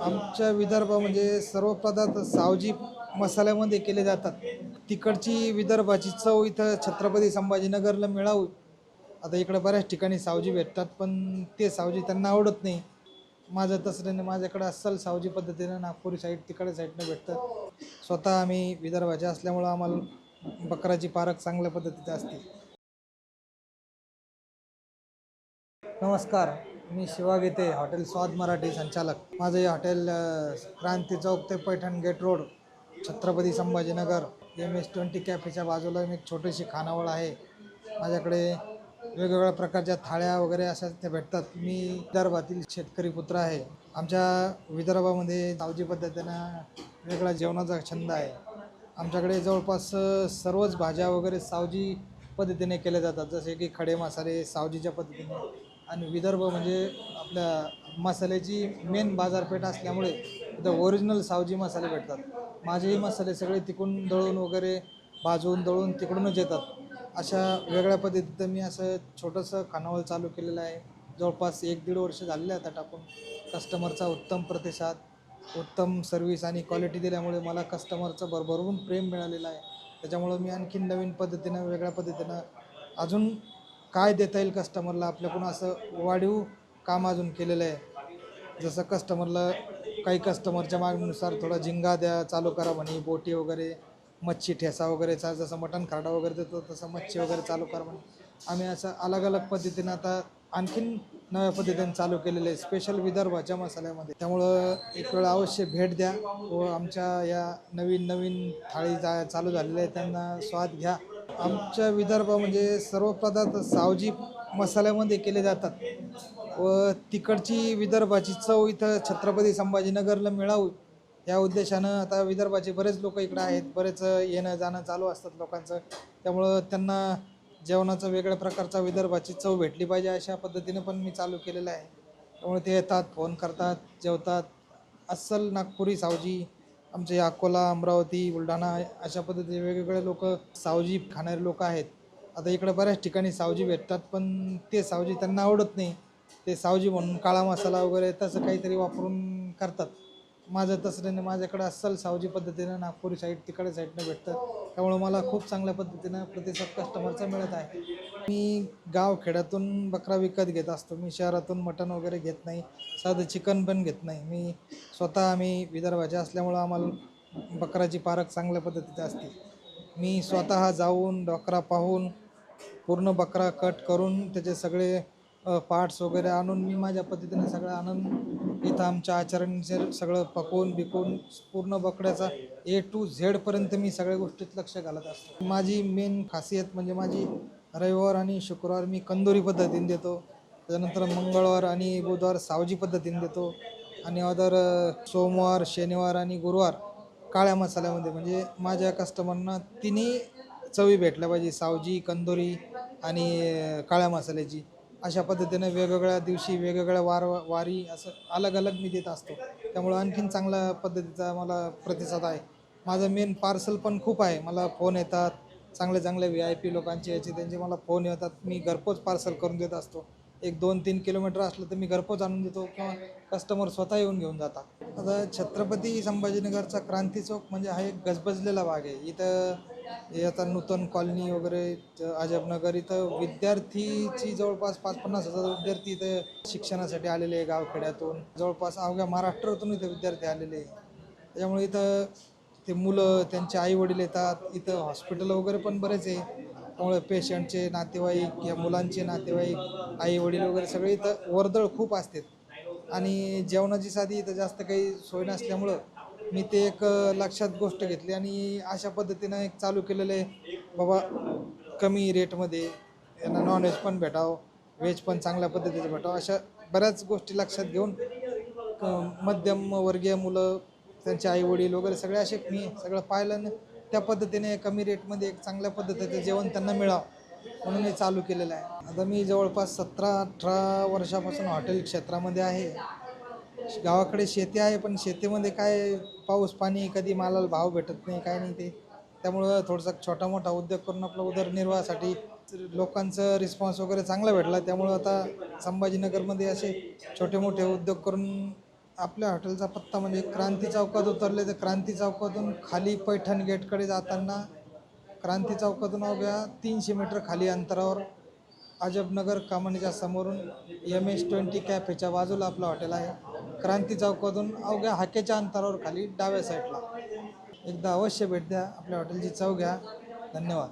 आमच्या विदर्भ म्हणजे सर्व पदार्थ सावजी मसाल्यामध्ये केले जातात. तिकडची विदर्भाची चव इथं छत्रपती संभाजीनगरला मिळावी. आता इकडं बऱ्याच ठिकाणी सावजी भेटतात पण ते सावजी त्यांना आवडत नाही. माझं तसं माझ्याकडे अस्सल सावजी पद्धतीनं नागपुरी साईड तिकडे साईडनं भेटतं स्वतः आम्ही विदर्भाचे असल्यामुळं आम्हाला बकराची पारख चांगल्या पद्धतीची असते. नमस्कार. मी शिवा गीते हॉटेल स्वाद मराठी संचालक. माझं हे हॉटेल क्रांती चौक ते Paithan gate road Chhatrapati Sambhajinagar. M S twenty कॅफेच्या बाजूला एक छोटीशी खानावळ आहे. माझ्याकडे वेगवेगळ्या प्रकारच्या थाळ्या वगैरे अशा ते भेटतात. मी विदर्भातील शेतकरी पुत्र आहे. आमच्या विदर्भामध्ये सावजी पद्धतीनं वेगळा जेवणाचा छंद आहे. आमच्याकडे जवळपास सर्वच भाज्या वगैरे सावजी पद्धतीने केल्या जातात. जसे की खडे मसाले सावजीच्या पद्धतीने. आणि विदर्भ म्हणजे आपल्या मसाल्याची मेन बाजारपेठ असल्यामुळे इथं ओरिजिनल सावजी मसाले भेटतात. माझेही मसाले सगळे तिकडून दळून वगैरे भाजून दळून तिकडूनच येतात. अशा वेगळ्या पद्धतीचं मी असं छोटंसं खानावळ चालू केलेलं आहे. जवळपास एक दीड वर्ष झालेले आता टाकून. कस्टमरचा उत्तम प्रतिसाद उत्तम सर्व्हिस आणि क्वालिटी दिल्यामुळे मला कस्टमरचं भरभरून प्रेम मिळालेलं आहे. त्याच्यामुळं मी आणखीन नवीन पद्धतीनं वेगळ्या पद्धतीनं अजून काय देता येईल कस्टमरला आपल्याकडून असं वाढीव काम अजून केलेलं आहे. जसं कस्टमरला काही कस्टमरच्या मागणीनुसार थोडा झिंगा द्या चालू करा म्हणे बोटी वगैरे मच्छी ठेसा वगैरे चा जसं मटण खारडा वगैरे देतो तसं मच्छी वगैरे चालू करा म्हणे. आम्ही असं अलग अलग पद्धतीनं आता आणखीन नव्या पद्धतीने चालू केलेलं आहे. स्पेशल विदर्भाच्या मसाल्यामध्ये. त्यामुळं एक वेळ अवश्य भेट द्या व आमच्या या नवीन नवीन थाळी जा चालू झालेल्या आहेत त्यांना स्वाद घ्या. आमच्या विदर्भ म्हणजे सर्व पदार्थ सावजी मसाल्यामध्ये केले जातात. व तिकडची विदर्भाची चव इथं छत्रपती संभाजीनगरला मिळावी या उद्देशानं आता विदर्भाचे बरेच लोक इकडे आहेत. बरेच येणं जाणं चालू असतात लोकांचं. त्यामुळं त्यांना जेवणाचं वेगळ्या प्रकारचा विदर्भाची चव भेटली पाहिजे अशा पद्धतीनं पण मी चालू केलेलं आहे. त्यामुळे ते येतात फोन करतात जेवतात. अस्सल नागपुरी सावजी आमचे अकोला अमरावती बुलढाणा अशा पद्धतीचे वेगवेगळे लोक सावजी खाणारे लोक आहेत. आता इकडं बऱ्याच ठिकाणी सावजी भेटतात पण ते सावजी त्यांना आवडत नाही. ते सावजी म्हणून काळा मसाला वगैरे तसं काहीतरी वापरून करतात. माझं तसं नाही माझ्याकडे अस्सल सावजी पद्धतीनं नागपुरी साईड तिकडे साईडनं भेटतं. त्यामुळं मला खूप चांगल्या पद्धतीनं प्रतिसाद कस्टमरचा मिळत आहे. मी गाव खेड्यातून बकरा विकत घेत असतो. मी शहरातून मटण वगैरे घेत नाही. साधं चिकन पण घेत नाही. मी स्वतः आम्ही विदर्भाचे असल्यामुळं आम्हाला बकराची पारख चांगल्या पद्धतीची असते. मी स्वतः जाऊन बकरा पाहून पूर्ण बकरा कट करून त्याचे सगळे पार्ट्स वगैरे आणून मी माझ्या पद्धतीने सगळं आणून इथं आमच्या आचरणचे सगळं पकवून बिकून पूर्ण बकड्याचा ए टू झेडपर्यंत मी सगळ्या गोष्टीत लक्ष घालत असतो. माझी मेन खासियत म्हणजे माझी रविवार आणि शुक्रवार मी कंदोरी पद्धतीने देतो. त्याच्यानंतर मंगळवार आणि बुधवार सावजी पद्धतीने देतो. आणि अदर सोमवार शनिवार आणि गुरुवार काळ्या मसाल्यामध्ये म्हणजे माझ्या कस्टमरना तिन्ही चवी भेटल्या पाहिजे. सावजी कंदोरी आणि काळ्या मसाल्याची. अशा पद्धतीने वेगवेगळ्या दिवशी वेगवेगळ्या वार वारी असं अलग अलग मी देत असतो. त्यामुळं आणखीन चांगल्या पद्धतीचा मला प्रतिसाद आहे. माझं मेन पार्सल पण खूप आहे. मला फोन येतात. चांगले चांगले व्ही आय पी लोकांचे याचे त्यांचे मला फोन येतात. मी घरपोच पार्सल करून देत असतो. एक दोन तीन किलोमीटर असलं तर मी घरपोच आणून देतो किंवा कस्टमर स्वतः येऊन घेऊन जातात. आता छत्रपती संभाजीनगरचा क्रांती चौक म्हणजे हा एक गजबजलेला भाग आहे. इथं हे आता नूतन कॉलनी वगैरे अजबनगर इथं विद्यार्थीची जवळपास पाच पन्नास हजार विद्यार्थी इथं शिक्षणासाठी आलेले आहे गावखेड्यातून. जवळपास अवघ्या महाराष्ट्रातून इथं विद्यार्थी आलेले आहे. त्यामुळे इथं ते मुलं त्यांचे आई वडील येतात. इथं हॉस्पिटल वगैरे पण बरेच आहे. त्यामुळे पेशंटचे नातेवाईक या मुलांचे नातेवाईक आई वडील वगैरे सगळे इथं वर्दळ खूप असतात. आणि जेवणाची साधी इथं जास्त काही सोय नसल्यामुळं मी ते एक लक्षात गोष्ट घेतली आणि अशा पद्धतीनं एक चालू केलेलं आहे. बाबा कमी रेटमध्ये यांना नॉनव्हेज पण भेटावं व्हेज पण चांगल्या पद्धतीचं भेटावं अशा बऱ्याच गोष्टी लक्षात घेऊन मध्यमवर्गीय मध्यम वर्गीय मुलं त्यांचे आई वडील वगैरे सगळे असे मी सगळं पाहिलं आणि त्या पद्धतीने कमी रेटमध्ये एक चांगल्या पद्धतीचं जेवण त्यांना मिळावं म्हणून हे चालू केलेलं आहे. आता मी जवळपास सतरा अठरा वर्षापासून हॉटेल क्षेत्रामध्ये आहे. गावाकडे शेती आहे पण शेतीमध्ये काय पाऊस पाणी कधी मालाला भाव भेटत नाही काय नाही ते. त्यामुळं थोडासा छोटा मोठा उद्योग करून आपला उदरनिर्वाहासाठी लोकांचं रिस्पॉन्स वगैरे चांगला भेटला. त्यामुळं आता संभाजीनगरमध्ये असे छोटे मोठे उद्योग करून आपल्या हॉटेलचा पत्ता म्हणजे क्रांती चौकात उतरले तर क्रांती चौकातून खाली पैठण गेटकडे जाताना क्रांती चौकातून अवघ्या तीनशे मीटर खाली अंतरावर अजबनगर कामणीच्या समोरून एम एस ट्वेंटी कॅफेच्या बाजूला आपलं हॉटेल आहे. क्रांती चौकातून अवघ्या हाकेच्या अंतरावर खाली डाव्या साईडला एकदा अवश्य भेट द्या. आपल्या हॉटेलची चव घ्या. धन्यवाद.